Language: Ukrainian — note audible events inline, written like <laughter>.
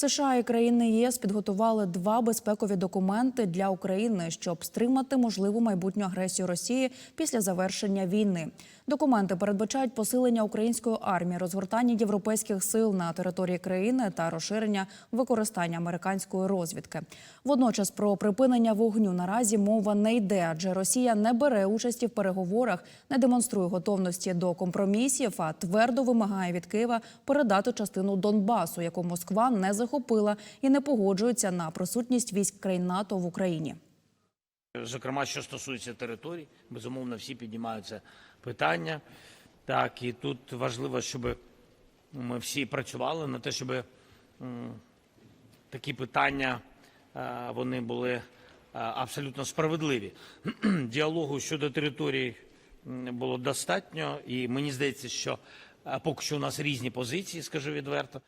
США і країни ЄС підготували два безпекові документи для України, щоб стримати можливу майбутню агресію Росії після завершення війни. Документи передбачають посилення української армії, розгортання європейських сил на території країни та розширення використання американської розвідки. Водночас про припинення вогню наразі мова не йде, адже Росія не бере участі в переговорах, не демонструє готовності до компромісів, а твердо вимагає від Києва передати частину Донбасу, яку Москва не захопила і не погоджується на присутність військ країн НАТО в Україні. Зокрема, що стосується територій, безумовно, всі піднімаються питання. Так, і тут важливо, щоб ми всі працювали на те, щоб такі питання е, вони були е, абсолютно справедливі. <clears throat> Діалогу щодо територій було достатньо, і мені здається, що е, поки що у нас різні позиції, скажу відверто.